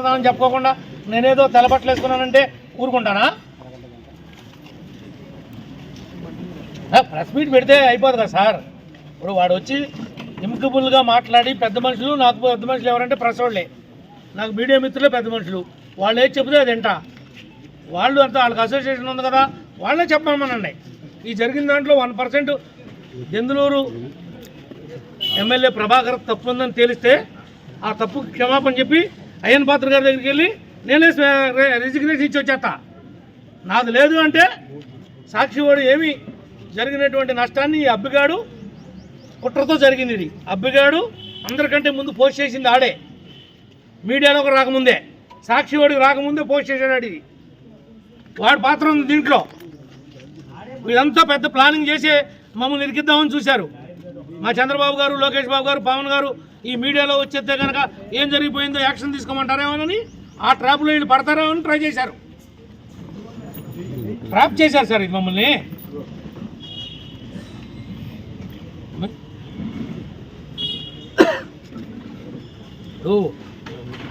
అని చెప్పుకోకుండా నేనేదో తెల్లబట్టలు వేసుకున్నానంటే ఊరుకుంటానా ప్రెస్ మీట్ పెడితే అయిపోదు కదా సార్. ఇప్పుడు వాడు వచ్చి ఎముకబుల్గా మాట్లాడి పెద్ద మనుషులు నాకు పెద్ద మనుషులు ఎవరంటే ప్రెస్ వాళ్ళే. నాకు మీడియా మిత్రులే పెద్ద మనుషులు. వాళ్ళు ఏది చెబితే అది వింటా. వాళ్ళు అంతా వాళ్ళకి అసోసియేషన్ ఉంది కదా వాళ్ళే చెప్పమనండి. ఈ జరిగిన దాంట్లో one percent Denduluru MLA Prabhakar తప్పు ఉందని తేలిస్తే ఆ తప్పు క్షమాపణ చెప్పి అయ్యన్ పాత్ర గారి దగ్గరికి వెళ్ళి నేనే రిజిగ్నేషన్ ఇచ్చి వచ్చేస్తా నాది లేదు అంటే సాక్షివాడు ఏమి జరిగినటువంటి నష్టాన్ని ఈ అబ్బిగాడు కుట్రతో జరిగింది ఇది. అబ్బిగాడు అందరికంటే ముందు పోస్ట్ చేసింది ఆడే. మీడియాలోకి రాకముందే. సాక్షివాడికి రాకముందే పోస్ట్ చేశాడు ఇది. వాడి పాత్ర ఉంది దీంట్లో. వీళ్ళంతా పెద్ద ప్లానింగ్ చేసి మమ్మల్ని ఇరికిద్దామని చూశారు. మా చంద్రబాబు గారు లోకేష్ బాబు గారు పవన్ గారు ఈ మీడియాలో వచ్చేస్తే కనుక ఏం జరిగిపోయిందో యాక్షన్ తీసుకోమంటారేమోనని ఆ ట్రాప్లో వీళ్ళు పడతారేమో అని ట్రై చేశారు. ట్రాప్ చేశారు సార్ ఇది మమ్మల్ని. ఓ,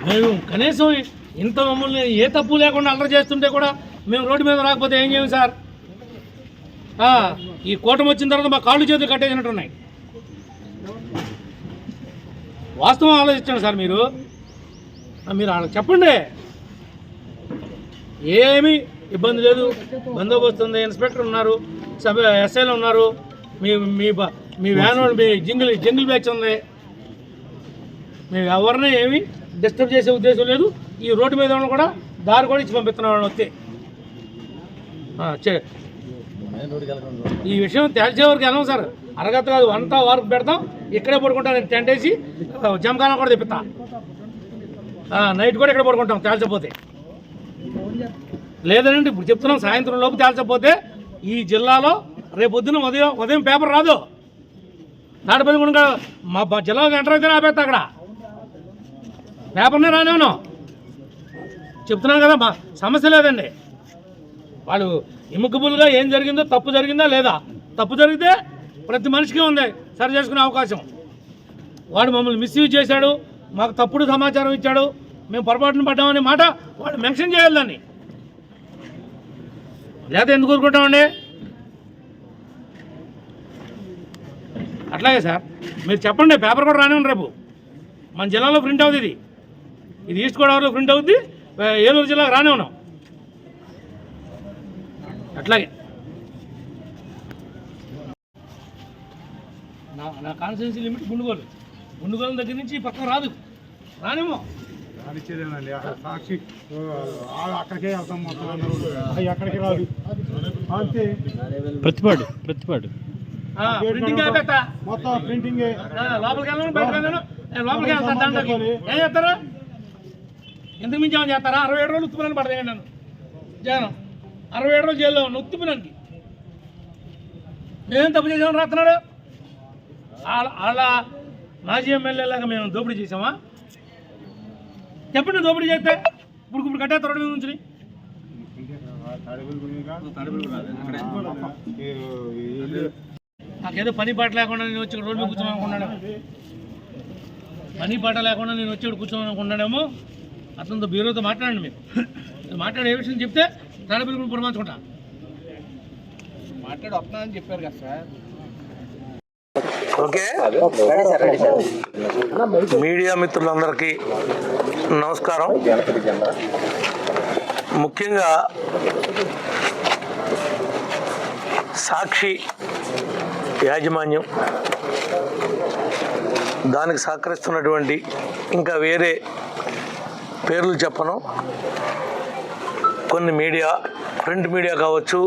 మేము కనీసం ఇంత మమ్మల్ని ఏ తప్పు లేకుండా అల్లరి చేస్తుంటే కూడా మేము రోడ్డు మీద రాకపోతే ఏం చేయం సార్? ఈ కూటమి వచ్చిన తర్వాత మా కాళ్ళు చేతులు కట్టేసినట్టు ఉన్నాయి వాస్తవం ఆలోచించండి సార్ మీరు. మీరు వాళ్ళకి చెప్పండి. ఏమీ ఇబ్బంది లేదు. బందోబస్తు ఉంది ఇన్స్పెక్టర్ ఉన్నారు. సబ్ ఎస్ఐలు ఉన్నారు. మీ మీ బ- మీ వ్యాన్ వాళ్ళు మీ జింగిల్ జింగిల్ బ్యాచ్ ఉంది. మేము ఎవరిని ఏమి డిస్టర్బ్ చేసే ఉద్దేశం లేదు. ఈ రోడ్డు మీద ఉన్న కూడా దారి కూడా ఇచ్చి పంపిస్తున్నాం వాళ్ళని వస్తే ఈ విషయం తేల్చేవారికి వరకు వెళ్ళాం సార్. అరగత కాదు అంతా వర్క్ పెడతాం. ఇక్కడే పడుకుంటాం నేను టెంట్ వేసి జమకాలం కూడా తెప్పిస్తా నైట్ కూడా ఇక్కడ పడుకుంటాం తేల్చకపోతే. లేదండి ఇప్పుడు చెప్తున్నాం సాయంత్రం లోపు తేల్చకపోతే ఈ జిల్లాలో రేపు పొద్దున ఉదయం ఉదయం పేపర్ రాదు. తాడిపల్లి కూడా మా జిల్లాలో ఎంటర్ అయితే ఆపేస్తా అక్కడ. పేపర్నే రానేమను చెప్తున్నాను కదా మా సమస్య లేదండి. వాళ్ళు ఇముకబుల్గా ఏం జరిగిందో తప్పు జరిగిందా లేదా? తప్పు జరిగితే ప్రతి మనిషికి ఉంది సరి చేసుకునే అవకాశం. వాడు మమ్మల్ని మిస్యూజ్ చేశాడు మాకు తప్పుడు సమాచారం ఇచ్చాడు మేము పొరపాటున పడ్డామనే మాట వాడు మెన్షన్ చేయాలి దాన్ని. లేదా ఎందుకు కోరుకుంటామండి అట్లాగే సార్ మీరు చెప్పండి పేపర్ కూడా రానివ్వండి రేపు. మన జిల్లాలో ప్రింట్ అవుతుంది ఇది. ఇది ఈస్ట్ గోదావరిలో ప్రింట్ అవుద్ది ఏలూరు జిల్లాకు రానివ్వడం అట్లాగే. నా నా కాన్స్టిట్యున్సీ లిమిట్ గుండుగోలు. గుండుగోలు దగ్గర నుంచి ఈ పక్కన రాదు. రానేమో. అక్కడ సాక్షి ఆ, అక్కడికే వెళ్తాం మొత్తం అందరూ. అవి అక్కడికి రాదు. అంతే. ప్రతిపాడు ప్రతిపాడు. ఆ, ప్రింటింగ్ అయిపోతా మొత్తం ప్రింటింగ్ లోపలికి వెళ్ళను బయటకు వెళ్ళను. నేను లోపలికి వెళ్తాను దాంట్లోకి ఏం చేస్తారా? ఎందుకు మించి ఏమైనా చేస్తారా? అరవై ఏడు రోజులు ఉత్తుపలని పడతాయి నన్ను. జగన్ అరవై ఏడు రోజులు జైల్లో ఉన్న ఉత్తుపనానికి మేమేం తప్పు చేసామని రాస్తున్నాడు? అలా మాజీ ఎమ్మెల్యేలాగా మేము దోపిడీ చేసామా చెప్పండి దోపిడీ చేస్తే. ఇప్పుడు ఇప్పుడు కట్టే రోడ్డు మీద నుంచి నాకేదో పని పాట లేకుండా నేను వచ్చి రోడ్డు మీద కూర్చోమని అనుకున్నాడు పని పాట లేకుండా నేను వచ్చి కూర్చోమని అనుకున్నాడేమో. అతనితో బీరోతో మాట్లాడండి మీరు. మాట్లాడే ఏ విషయం చెప్తే తాడపల్లి కూడా పురమార్చుకుంటా వస్తున్నా అని చెప్పారు కదా సార్. ఓకే? మీడియా మిత్రులందరికీ నమస్కారం. ముఖ్యంగా సాక్షి యాజమాన్యం దానికి సహకరిస్తున్నటువంటి ఇంకా వేరే పేర్లు చెప్పను. కొన్ని మీడియా ప్రింట్ మీడియా కావచ్చు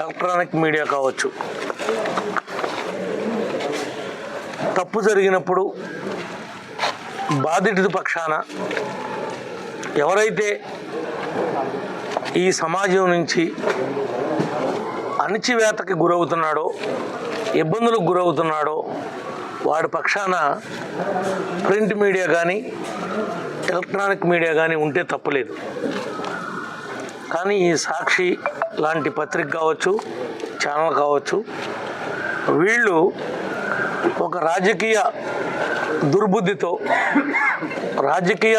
ఎలక్ట్రానిక్ మీడియా కావచ్చు. తప్పు జరిగినప్పుడు బాధితుడి పక్షాన ఎవరైతే ఈ సమాజం నుంచి అణిచివేతకి గురవుతున్నాడో ఇబ్బందులకు గురవుతున్నాడో వాడి పక్షాన ప్రింట్ మీడియా కానీ ఎలక్ట్రానిక్ మీడియా కానీ ఉంటే తప్పలేదు. కానీ ఈ సాక్షి లాంటి పత్రిక కావచ్చు ఛానల్ కావచ్చు వీళ్ళు ఒక రాజకీయ దుర్బుద్ధితో రాజకీయ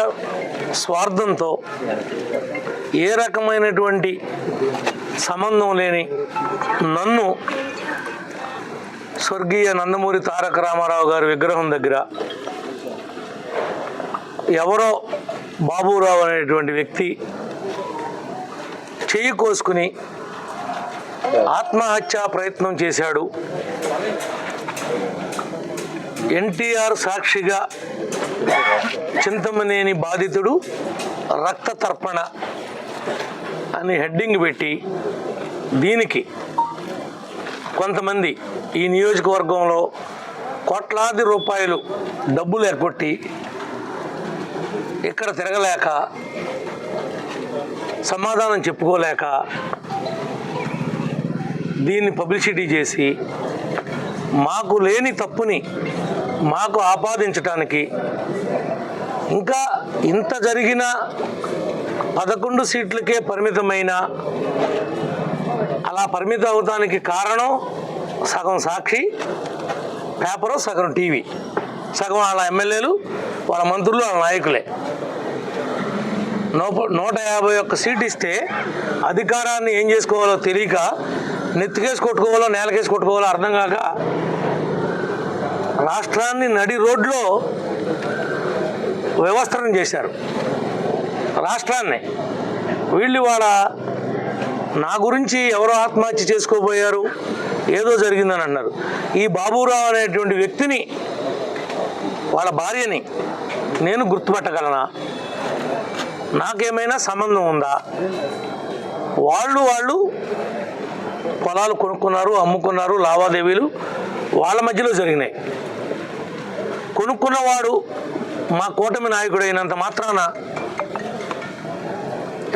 స్వార్థంతో ఏ రకమైనటువంటి సంబంధం లేని నన్ను స్వర్గీయ నందమూరి తారక రామారావు గారి విగ్రహం దగ్గర ఎవరో బాబురావు అనేటువంటి వ్యక్తి చేయి కోసుకుని ఆత్మహత్యా ప్రయత్నం చేశాడు. ఎన్టీఆర్ సాక్షిగా చింతమనేని బాధితుడు రక్త తర్పణ అని హెడ్డింగ్ పెట్టి దీనికి కొంతమంది ఈ నియోజకవర్గంలో కోట్లాది రూపాయలు డబ్బులు ఎగ్గొట్టి ఇక్కడ తిరగలేక సమాధానం చెప్పుకోలేక దీన్ని పబ్లిసిటీ చేసి మాకు లేని తప్పుని మాకు ఆపాదించటానికి. ఇంకా ఇంత జరిగిన పదకొండు సీట్లకే పరిమితమైన అలా పరిమితం అవడానికి కారణం సగం సాక్షి పేపరు సగం టీవీ. సగం వాళ్ళ ఎమ్మెల్యేలు వాళ్ళ మంత్రులు వాళ్ళ నాయకులే. నూప నూట యాభై ఒక్క సీట్ ఇస్తే అధికారాన్ని ఏం చేసుకోవాలో తెలియక నెత్తికేసి కొట్టుకోవాలో నేలకేసి కొట్టుకోవాలో అర్థం కాక రాష్ట్రాన్ని నడి రోడ్లో వ్యవస్థను చేశారు. రాష్ట్రాన్ని. వీళ్ళు వాళ్ళ నా గురించి ఎవరో ఆత్మహత్య చేసుకోబోయారు ఏదో జరిగిందని అన్నారు. ఈ బాబురావు అనేటువంటి వ్యక్తిని వాళ్ళ భార్యని నేను గుర్తుపట్టగలనా? నాకేమైనా సంబంధం ఉందా? వాళ్ళు వాళ్ళు పొలాలు కొనుక్కున్నారు అమ్ముకున్నారు లావాదేవీలు వాళ్ళ మధ్యలో జరిగినాయి. కొనుక్కున్నవాడు మా కూటమి నాయకుడు అయినంత మాత్రాన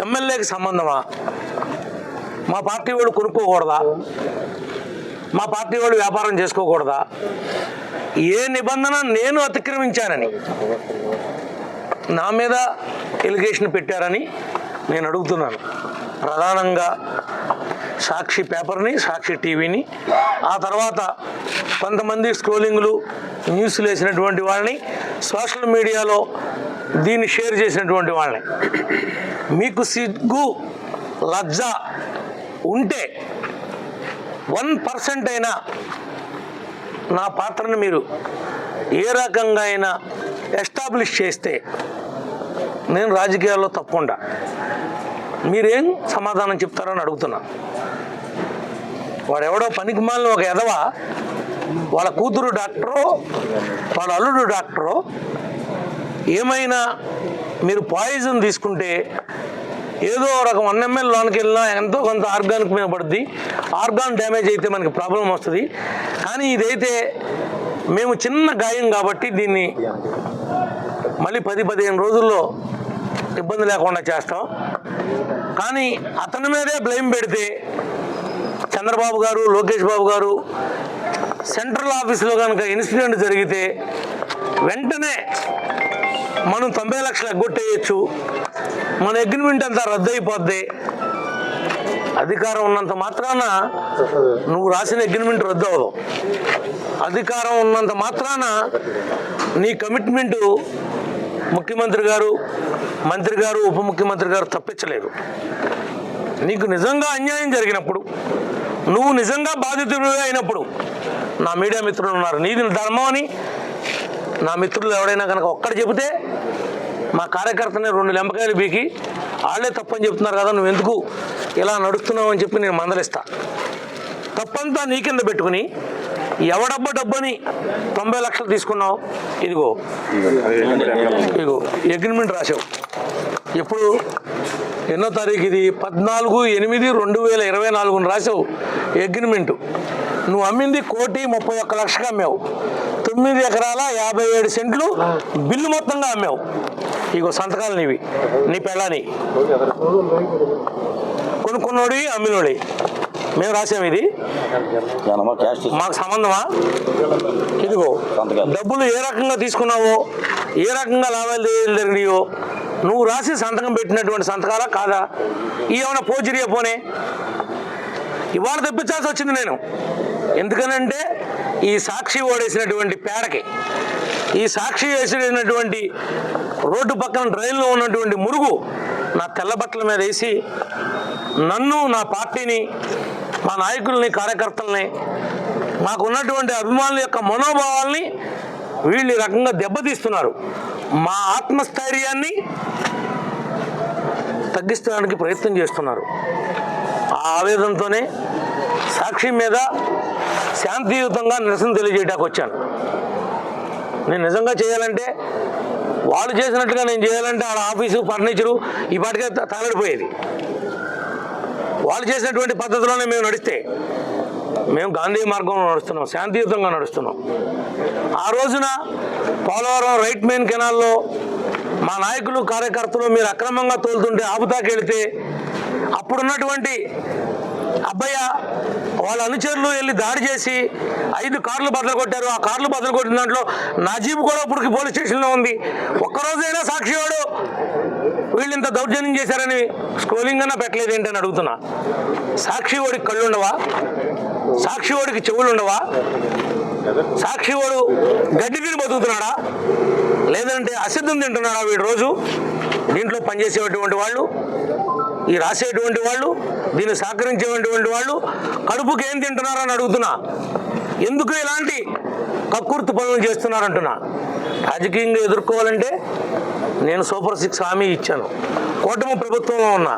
ఎమ్మెల్యేకి సంబంధమా? మా పార్టీ వాడు కొనుక్కోకూడదా? మా పార్టీ వాళ్ళు వ్యాపారం చేసుకోకూడదా? ఏ నిబంధన నేను అతిక్రమించానని నా మీద ఎలిగేషన్ పెట్టారని నేను అడుగుతున్నాను. ప్రధానంగా సాక్షి పేపర్ని సాక్షి టీవీని. ఆ తర్వాత కొంతమంది స్క్రోలింగ్లు న్యూస్లు వేసినటువంటి వాళ్ళని సోషల్ మీడియాలో దీన్ని షేర్ చేసినటువంటి వాళ్ళని. మీకు సిగ్గు లజ్జ ఉంటే వన్ పర్సెంట్ అయినా నా పాత్రను మీరు ఏ రకంగా అయినా ఎస్టాబ్లిష్ చేస్తే నేను రాజకీయాల్లో తప్పకుండా మీరేం సమాధానం చెప్తారని అడుగుతున్నా. వాడెవడో పనికి మాలిన ఒక ఎదవ వాళ్ళ కూతురు డాక్టరో వాళ్ళ అల్లుడు డాక్టరో ఏమైనా మీరు పాయిజన్ తీసుకుంటే ఏదో రకం వన్ ఎంఎల్ లోనికి వెళ్ళినా ఎంతో కొంత ఆర్గానిక్ మీద పడుద్ది. ఆర్గాన్ డ్యామేజ్ అయితే మనకి ప్రాబ్లం వస్తుంది. కానీ ఇదైతే మేము చిన్న గాయం కాబట్టి దీన్ని మళ్ళీ పది పదిహేను రోజుల్లో ఇబ్బంది లేకుండా చేస్తాం. కానీ అతని మీదే బ్లేమ్ పెడితే చంద్రబాబు గారు లోకేష్ బాబు గారు సెంట్రల్ ఆఫీసులో కనుక ఇన్సిడెంట్ జరిగితే వెంటనే మనం తొంభై లక్షలు ఎగ్గొట్టేయచ్చు. మన అగ్రిమెంట్ అంతా రద్దు అయిపోద్ది అధికారం ఉన్నంత మాత్రాన నువ్వు రాసిన అగ్రిమెంట్ రద్దు అవ్వదు అధికారం ఉన్నంత మాత్రాన నీ కమిట్మెంటు ముఖ్యమంత్రి గారు మంత్రి గారు ఉప ముఖ్యమంత్రి గారు తప్పించలేరు నీకు నిజంగా అన్యాయం జరిగినప్పుడు నువ్వు నిజంగా బాధితుడు అయినప్పుడు నా మీడియా మిత్రులు ఉన్నారు. నీది ధర్మం అని నా మిత్రులు ఎవడైనా కనుక ఒక్కడు చెబితే మా కార్యకర్తనే రెండు లెంపకాయలు బీకి వాళ్ళే తప్పని చెప్తున్నారు కదా నువ్వు ఎందుకు ఇలా నడుస్తున్నావు అని చెప్పి నేను మందలిస్తా. తప్పంతా నీ కింద పెట్టుకుని ఎవడబ్బ డబ్బని తొంభై లక్షలు తీసుకున్నావు? ఇదిగో. ఇదిగో అగ్రిమెంట్ రాసావు ఎప్పుడు? ఎన్నో తారీఖు ఇది? పద్నాలుగు ఎనిమిది రెండు వేల ఇరవై నాలుగును రాసావు అగ్రిమెంటు నువ్వు అమ్మింది కోటి ముప్పై ఒక్క లక్షగా అమ్మావు. తొమ్మిది ఎకరాల యాభై ఏడు సెంట్లు బిల్లు మొత్తంగా అమ్మావు. ఇగో సంతకాలు నీవి. నీ పెళ్ళని. కొనుక్కున్నోడి అమ్మినోడి. మేము రాసాం ఇది. మాకు సంబంధమా? ఇదిగో డబ్బులు ఏ రకంగా తీసుకున్నావో ఏ రకంగా లావాదేవీలు జరిగినాయో నువ్వు రాసి సంతకం పెట్టినటువంటి సంతకాలా కాదా? ఈ ఏమైనా పోజిరియా పోనే? ఇవాళ తెప్పించాల్సి వచ్చింది నేను. ఎందుకనంటే ఈ సాక్షి ఓడేసినటువంటి పేడకి ఈ సాక్షి వేసినటువంటి రోడ్డు పక్కన డ్రైన్లో ఉన్నటువంటి మురుగు నా తెల్ల బట్టల మీద వేసి నన్ను నా పార్టీని మా నాయకుల్ని కార్యకర్తల్ని మాకు ఉన్నటువంటి అభిమానుల యొక్క మనోభావాల్ని వీళ్ళు ఈ రకంగా దెబ్బతీస్తున్నారు. మా ఆత్మస్థైర్యాన్ని తగ్గిస్తడానికి ప్రయత్నం చేస్తున్నారు. ఆ ఆవేదనతోనే సాక్షి మీద శాంతియుతంగా నిరసన తెలియజేయడానికి వచ్చాను. నేను నిజంగా చేయాలంటే వాళ్ళు చేసినట్టుగా నేను చేయాలంటే వాళ్ళ ఆఫీసు ఫర్నిచరు ఈ పాటికే త- తగలడిపోయేది వాళ్ళు చేసినటువంటి పద్ధతిలోనే మేము నడిస్తే మేము గాంధీ మార్గంలో నడుస్తున్నాం శాంతియుతంగా నడుస్తున్నాం. ఆ రోజున పోలవరం రైట్ మెయిన్ కెనాల్లో మా నాయకులు కార్యకర్తలు మీరు అక్రమంగా తోలుతుంటే ఆపుతాకెళ్తే అప్పుడున్నటువంటి అబ్బయ్య వాళ్ళ అనుచరులు వెళ్ళి దాడి చేసి ఐదు కార్లు బద్దలు కొట్టారు. ఆ కార్లు బద్దలు కొట్టిన దాంట్లో నా కూడా ఇప్పటికి పోలీస్ స్టేషన్లో ఉంది. ఒక్కరోజైనా సాక్షివాడు వీళ్ళు ఇంత దౌర్జన్యం చేశారని స్క్రోలింగ్ అన్నా పెట్టలేదు ఏంటని అడుగుతున్నా. సాక్షి వాడికి కళ్ళు ఉండవా? సాక్షి చెవులు ఉండవా? సాక్షి గడ్డి తిని బతుకుతున్నాడా? లేదంటే అసిద్ధం తింటున్నాడా వీడు రోజు? దీంట్లో పనిచేసేటువంటి వాళ్ళు ఈ రాసేటువంటి వాళ్ళు దీన్ని సహకరించేటువంటి వాళ్ళు కడుపుకి ఏం తింటున్నారని అడుగుతున్నా. ఎందుకు ఇలాంటి కక్కుర్తి పనులు చేస్తున్నారంటున్నా రాజకీయంగా ఎదుర్కోవాలంటే నేను సూపర్ సిక్స్ హామీ ఇచ్చాను. కూటమి ప్రభుత్వంలో ఉన్నా.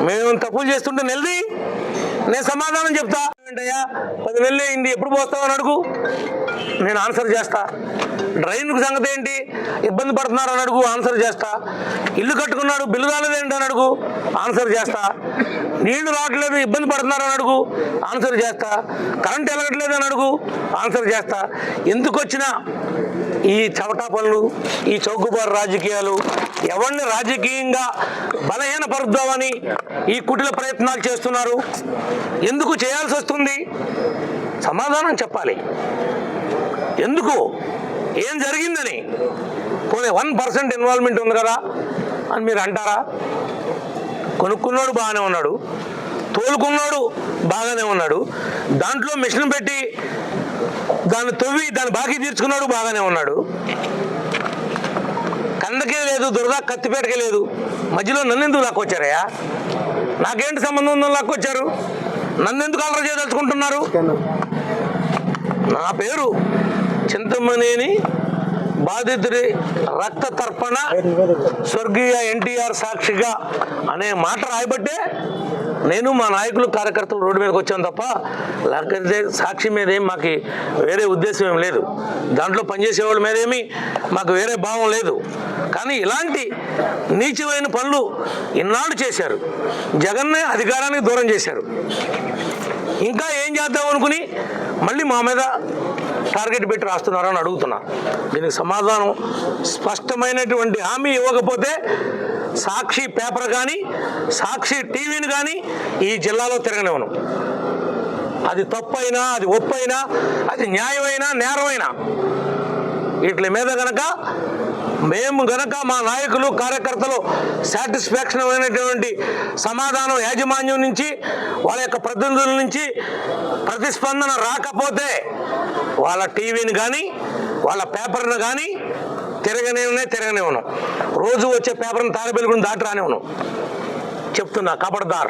మేము తప్పులు చేస్తుంటే నెలది నేను సమాధానం చెప్తా. ఏంటయ్యా? పది నెలలు అయింది ఎప్పుడు పోస్తావు అని అడుగు. నేను ఆన్సర్ చేస్తా. డ్రైన్కు సంగతి ఏంటి? ఇబ్బంది పడుతున్నారు అని అడుగు ఆన్సర్ చేస్తా. ఇల్లు కట్టుకున్నాడు బిల్లు రాలేదేంటి అని అడుగు ఆన్సర్ చేస్తా. నీళ్ళు రావట్లేదు ఇబ్బంది పడుతున్నారు అని అడుగు ఆన్సర్ చేస్తా. కరెంట్ వెళ్ళట్లేదు అని అడుగు ఆన్సర్ చేస్తా. ఎందుకు వచ్చినా ఈ చవటా పనులు ఈ చౌకబారు రాజకీయాలు ఎవరిని రాజకీయంగా బలహీనపరుద్దామని ఈ కుటిల ప్రయత్నాలు చేస్తున్నారు? ఎందుకు చేయాల్సి వస్తుంది? సమాధానం చెప్పాలి. ఎందుకు? ఏం జరిగిందని? పోనీ వన్ పర్సెంట్ ఇన్వాల్వ్మెంట్ ఉంది కదా అని మీరు అంటారా? కొనుక్కున్నాడు బాగానే ఉన్నాడు. తోలుకున్నాడు బాగానే ఉన్నాడు. దాంట్లో మిషన్ పెట్టి దాన్ని తవ్వి దాన్ని బాకీ తీర్చుకున్నాడు బాగానే ఉన్నాడు. కందకే లేదు దురద కత్తిపేటకే లేదు. మధ్యలో నన్ను ఎందుకు లాక్కొచ్చారయ్యా? నాకేంటి సంబంధం ఉందని లాక్కొచ్చారు? నన్ను ఎందుకు అలర చేయదలుచుకుంటున్నారు? నా పేరు చింతమనేని బాధితుడి రక్త తర్పణ స్వర్గీయ ఎన్టీఆర్ సాక్షిగా అనే మాట రాయబట్టే నేను మా నాయకులు కార్యకర్తలు రోడ్డు మీదకి వచ్చాను తప్ప లేకపోతే సాక్షి మీద ఏం మాకు వేరే ఉద్దేశం ఏం లేదు. దాంట్లో పనిచేసే వాళ్ళ మీద ఏమి మాకు వేరే భావం లేదు. కానీ ఇలాంటి నీచమైన పనులు ఇన్నాళ్ళు చేశారు. జగన్నే అధికారానికి దూరం చేశారు. ఇంకా ఏం చేద్దాం అనుకుని మళ్ళీ మా మీద టార్గెట్ పెట్టి రాస్తున్నారని అడుగుతున్నా. దీనికి సమాధానం స్పష్టమైనటువంటి హామీ ఇవ్వకపోతే సాక్షి పేపర్ కానీ సాక్షి టీవీని కానీ ఈ జిల్లాలో తిరగనివ్వను అది తప్పైనా అది ఒప్పైనా అది న్యాయమైనా నేరమైనా. వీటి మీద గనక మేము గనక మా నాయకులు కార్యకర్తలు సాటిస్ఫాక్షన్ అయినటువంటి సమాధానం యాజమాన్యం నుంచి వాళ్ళ యొక్క ప్రతినిధుల నుంచి ప్రతిస్పందన రాకపోతే వాళ్ళ టీవీని కానీ వాళ్ళ పేపర్ను కానీ తిరగనివనే తిరగనివ్వను రోజు వచ్చే పేపర్ని తాడబెలుగుని దాటి రానివ్వను చెప్తున్నా కబడ్దార్.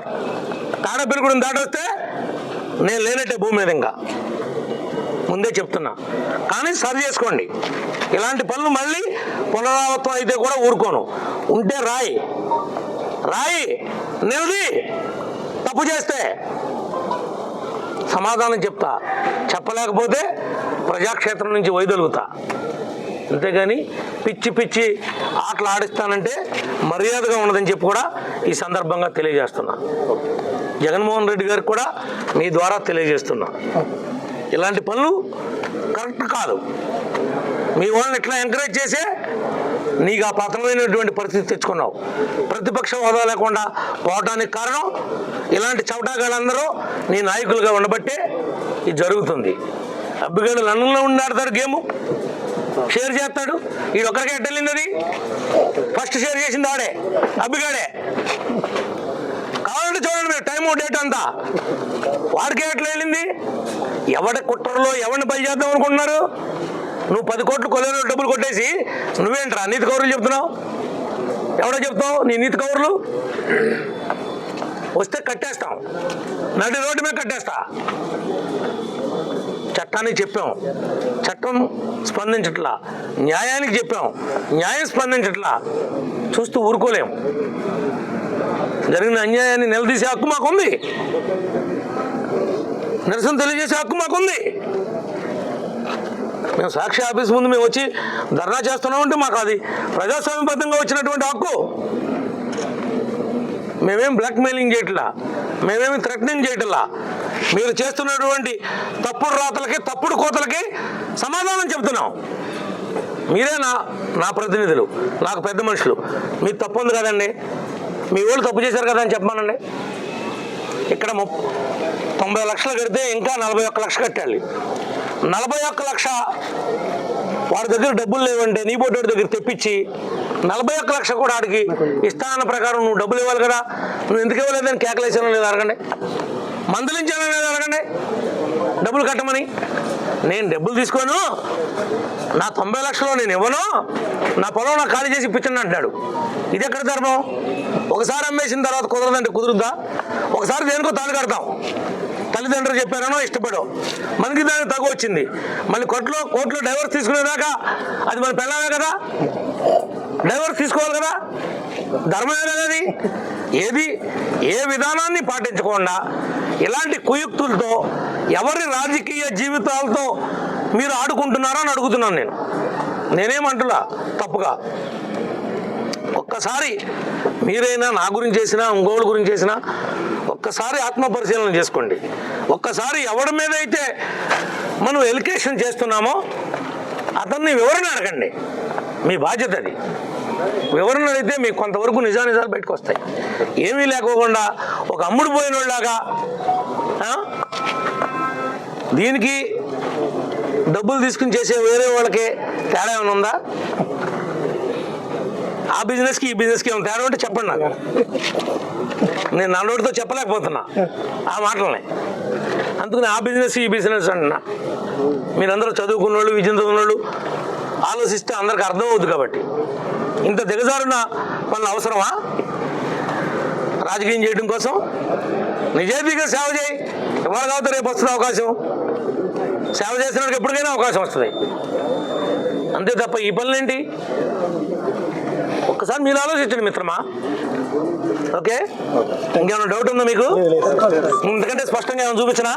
తాడబెలుగుడిని దాటి వస్తే నేను లేనట్టే భూమి మీద ఇంకా. ముందే చెప్తున్నా. కానీ సరి చేసుకోండి. ఇలాంటి పనులు మళ్ళీ పునరావృతం అయితే కూడా ఊరుకోను. ఉంటే రాయి. రాయి నిలది. తప్పు చేస్తే సమాధానం చెప్తా. చెప్పలేకపోతే ప్రజాక్షేత్రం నుంచి వైదొలుగుతా. అంతేగాని పిచ్చి పిచ్చి ఆటలు ఆడిస్తానంటే మర్యాదగా ఉండదని చెప్పి కూడా ఈ సందర్భంగా తెలియజేస్తున్నా. జగన్మోహన్ రెడ్డి గారికి కూడా మీ ద్వారా తెలియజేస్తున్నా. ఇలాంటి పనులు కరెక్ట్ కాదు. మీ వాళ్ళని ఇట్లా ఎంకరేజ్ చేసే? నీకు ఆ పతనమైనటువంటి పరిస్థితి తెచ్చుకున్నావు. ప్రతిపక్ష హోదా లేకుండా పోవటానికి కారణం ఇలాంటి చవటాగాళ్ళందరూ నీ నాయకులుగా ఉండబట్టే ఇది జరుగుతుంది. అబ్బిగాడు లండన్లో ఉండి ఆడతాడు గేమ్. షేర్ చేస్తాడు. ఈ ఒక్కరికే ఎట్టెళ్ళింది ఫస్ట్ షేర్ చేసింది ఆడే. అబ్బిగాడే. కావాలంటే చూడండి మీరు టైం డేట్ అంతా. వాడికే ఎట్లా వెళ్ళింది ఎవడి కుట్రలో ఎవరిని పని చేద్దాం అనుకుంటున్నారు? నువ్వు పది కోట్లు కొలేరు డబ్బులు కొట్టేసి నువ్వేంట్రా నీతి కౌరులు చెప్తున్నావు? ఎవడో చెప్తావు? నీ నీతి కౌరులు? వస్తే కట్టేస్తాం. నడి రోడ్డు మీద కట్టేస్తా. చట్టానికి చెప్పాం. చట్టం స్పందించట్లా. న్యాయానికి చెప్పాం. న్యాయం స్పందించట్లా. చూస్తూ ఊరుకోలేం. జరిగిన అన్యాయాన్ని నిలదీసే హక్కు మాకుంది. నిరసన తెలియజేసే హక్కు మాకుంది. మేము సాక్షి ఆఫీస్ ముందు మేము వచ్చి ధర్నా చేస్తున్నామంటే మాకు అది ప్రజాస్వామ్యబద్ధంగా వచ్చినటువంటి హక్కు. మేమేం బ్లాక్మెయిలింగ్ చేయట్లా. మేమేమి థ్రెటనింగ్ చేయట్లా. మీరు చేస్తున్నటువంటి తప్పుడు రాతలకి తప్పుడు కోతలకి సమాధానం చెప్తున్నాం. మీరే నా నా ప్రతినిధులు నాకు పెద్ద మనుషులు. మీరు తప్పు ఉంది కదండి. మీ వాళ్ళు తప్పు చేశారు కదా అని చెప్పమానండి. ఇక్కడ తొంభై లక్షలు కడితే ఇంకా నలభై ఒక్క లక్ష కట్టాలి. నలభై ఒక్క లక్ష వాడి దగ్గర డబ్బులు లేవంటే నీ బొడ్డు దగ్గర తెప్పించి నలభై ఒక్క లక్ష కూడా ఆడికి ఇస్తానన్న ప్రకారం నువ్వు డబ్బులు ఇవ్వాలి కదా. నువ్వు ఎందుకు ఇవ్వలేదని కేకలేసాను లేదు అడగండి. మందలించాను లేదు అడగండి డబ్బులు కట్టమని. నేను డబ్బులు తీసుకోను. నా తొంభై లక్షలు నేను ఇవ్వను. నా పొలం నాకు ఖాళీ చేసి ఇప్పించండి అంటున్నాడు ఇది ఎక్కడ ధర్మం? ఒకసారి అమ్మేసిన తర్వాత కుదరదంటే కుదురుద్దా? ఒకసారి దేనికో తాళి కడతాం. తల్లిదండ్రులు చెప్పారనో ఇష్టపడో. మనకి దానికి తగు వచ్చింది. మళ్ళీ కోర్టులో కోర్టులో డైవర్స్ తీసుకునేదాకా అది మన పెళ్ళామే కదా? డైవర్స్ తీసుకోవాలి కదా? ధర్మమే ఏది? ఏ విధానాన్ని పాటించకుండా ఇలాంటి కుయుక్తులతో ఎవరి రాజకీయ జీవితాలతో మీరు ఆడుకుంటున్నారో అని అడుగుతున్నాను నేను. నేనేమంటున్నా తప్పుగా. ఒక్కసారి మీరైనా నా గురించి చేసినా ఇంకోళ్ళ గురించి చేసినా ఒక్కసారి ఆత్మపరిశీలన చేసుకోండి. ఒక్కసారి ఎవరి మీద అయితే మనం ఎలికేషన్ చేస్తున్నామో అతన్ని వివరణ అడగండి. మీ బాధ్యత అది. వివరణ అడిగితే మీకు కొంతవరకు నిజానిజాలు బయటకు వస్తాయి ఏమీ లేకోకుండా ఒక అమ్ముడు పోయినోళ్ళలాగా దీనికి డబ్బులు తీసుకుని చేసే వేరే వాళ్ళకి తేడా ఏమైనా ఉందా? ఆ బిజినెస్కి ఈ బిజినెస్కి ఏమైనా తేడా ఉంటే చెప్పండి నాకు. నేను నా నోటితో చెప్పలేకపోతున్నా ఆ మాటలనే. అందుకని ఆ బిజినెస్ ఈ బిజినెస్ అంటున్నా. మీరందరూ చదువుకున్న వాళ్ళు విద్య చదువుకున్న వాళ్ళు ఆలోచిస్తే అందరికి అర్థం అవుతుంది కాబట్టి. ఇంత దిగజారున పనులు అవసరమా? రాజకీయం చేయడం కోసం? నిజాయితీగా సేవ చేయి. ఇవాళ కాబట్టి రేపు వస్తుంది అవకాశం. సేవ చేసిన వాడికి ఎప్పటికైనా అవకాశం వస్తుంది. అంతే తప్ప ఈ పనులేంటి? ఒక్కసారి మీరు ఆలోచించండి మిత్రమా. ఓకే? ఇంకేమైనా డౌట్ ఉందా మీకు? ఇంతకంటే స్పష్టంగా ఏమైనా చూపించనా?